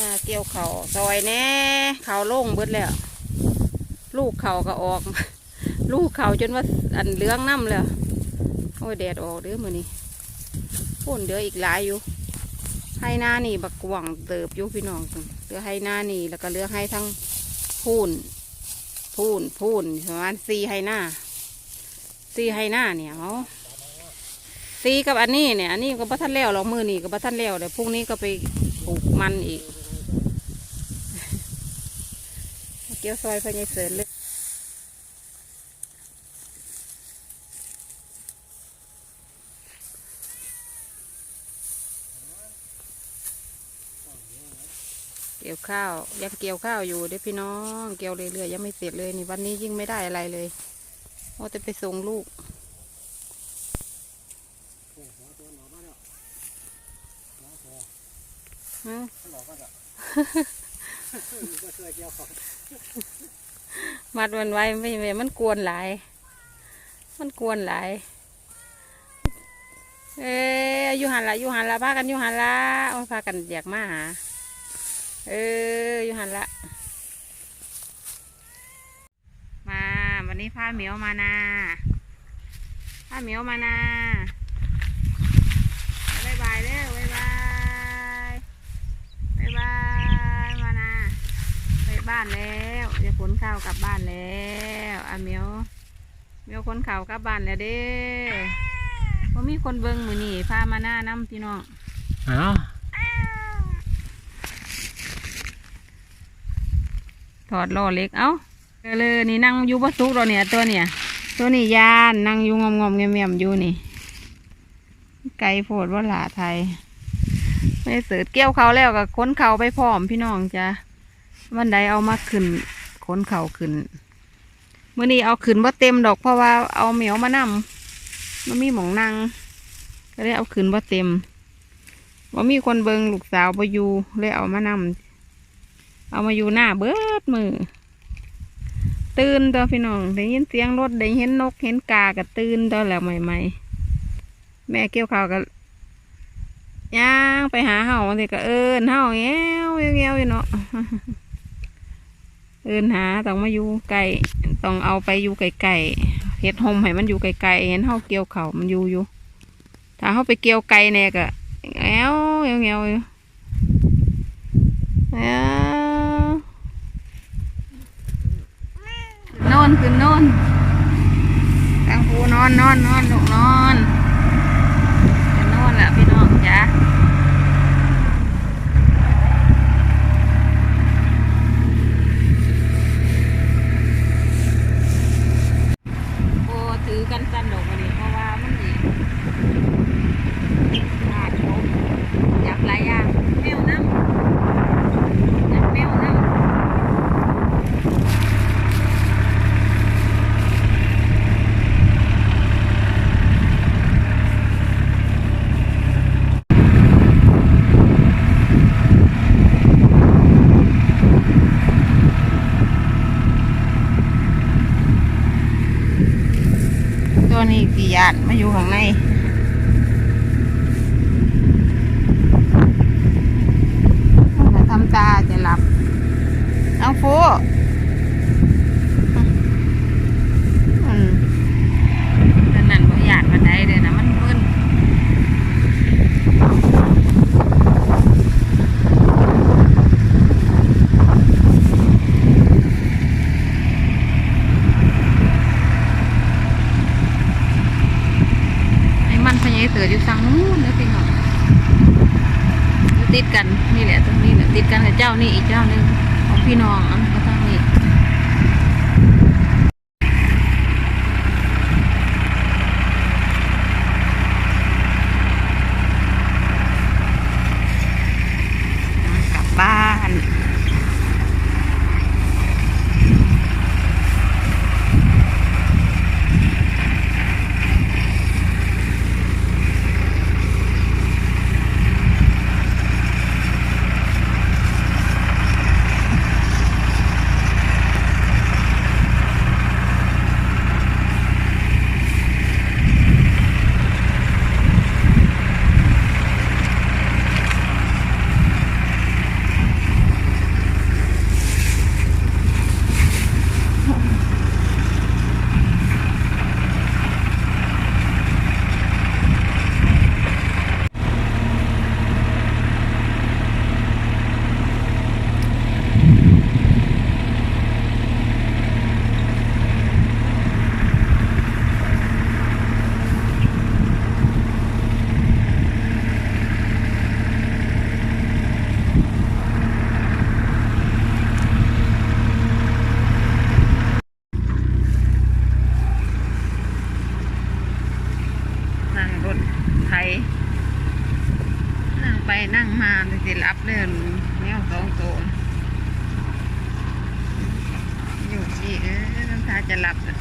นาเกี่ยวเขาซอยแน่เขาโล่งเบิดแล้วลูกเขาก็ออก ลูกเขาจนว่าอันเลื้องน้ำแล้วโอ้ยแดดออกเด้อมือนี้ฝนเดืออีกหลายอยู่ให้หน้านี่บักกว่างเติบอยู่พี่น้องเหลือให้หน้านี่แล้วก็เหลือให้ทั้งพูนพูนพูนประมาณสี่ให้หน้าสี่ให้หน้าเนี่ยเอาซีกับอันนี้เนี่ยอันนี้ก็บัทันแล้วหรอกมือนี่ก็บัทันแล้วเดี๋ยวพรุ่งนี้ก็ไปปลูกมันอีก เกี่ยวซอยพญายเสริญเลยเกี่ยวข้าวยังเกี่ยวข้าวอยู่เด้พี่น้องเกี่ยวเรื่อยๆยังไม่เสร็จเลยนี่วันนี้ยิ่งไม่ได้อะไรเลยว่าจะไปส่งลูกฮะ มัดมันไว้ไม่ไม่มันกวนหลาย มันกวนหลาย เอ้ยอยู่หันละอยู่หันละพากันอยู่หันละเอาพากันอยากมาหา เอออยู่หันละ มาวันนี้พาเหมียวมานาพาเหมียวมานาบายบายเร็วบายบายบายบายมานา ไป บ้านแล้วจะขนข้าวกลับบ้านแล้วอะเหมียวเหมียวขนข้าวกลับบ้านแล้วเด้ว่ามีคนเบิ่งมือนี่พามาหน้าน้ำพี่น้องเอาถอดล้อเล็กเอ้าเออเลยนี่นั่งอยู่บ่สุกเราเนี่ยตัวเนี่ย ตัวนี้ยานนั่งอยู่งอมงอมๆเงียมๆอยู่นี่ ไก่โพดว่าหลาไทยไม่ได้เสือเกี่ยวเขาแล้วก็ขนเขาไปพร้อมพี่น้องจ้ะ วันใดเอามาขึ้นขนเข่าขึ้นเมื่อนี้เอาขึ้นว่าเต็มดอกเพราะว่าเอาเหมียวมานำมันมีหมองนั่งก็เลยเอาขึ้นว่าเต็มว่ามีคนเบิงลูกสาวไปอยู่เลยเอามานำเอามาอยู่หน้าเบิดมือตื่นตัวพี่น้องได้ยินเสียงรถได้เห็นนกเห็นกาก็ตื่นตัวแล้วใหม่ๆแม่เกี่ยวข้าวก็ย่างไปหาเห่าสิก็เอินเห่าแง้วแง้วแง้วอยู่เนาะ เอินหาต้องมาอยู่ไก่ต้องเอาไปอยู่ไก่ๆเฮ็ดหมให้มันอยู่ไก่ๆเห็นเห่าเกี่ยวเขามันอยู่อยู่ ถ้าเห่าไปเกี่ยวไก่แน่ก็แง้วแงวแง้วอยู่แงวน่นขึ้นโน่นกลางปูนอนนอนนอนลูกนอนจะนอนแหละพี่น้องจ้ะโอ้ถือ กันสั้นดอกวันนี้ ยานมาอยู่ข้างในทำตาจะหลับน้องฟูนั่นบ่ยานมาได้เลยนะ นี่อีกเจ้าหนึ่งของพี่น้อง ននេះកងកូនយុជីអើនឹងថាច្រឡាប់ណា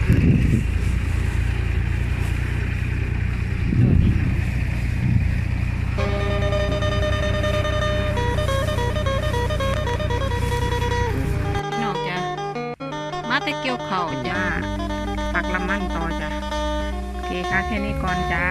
ប់ คะแค่นี้ก่อนจ้า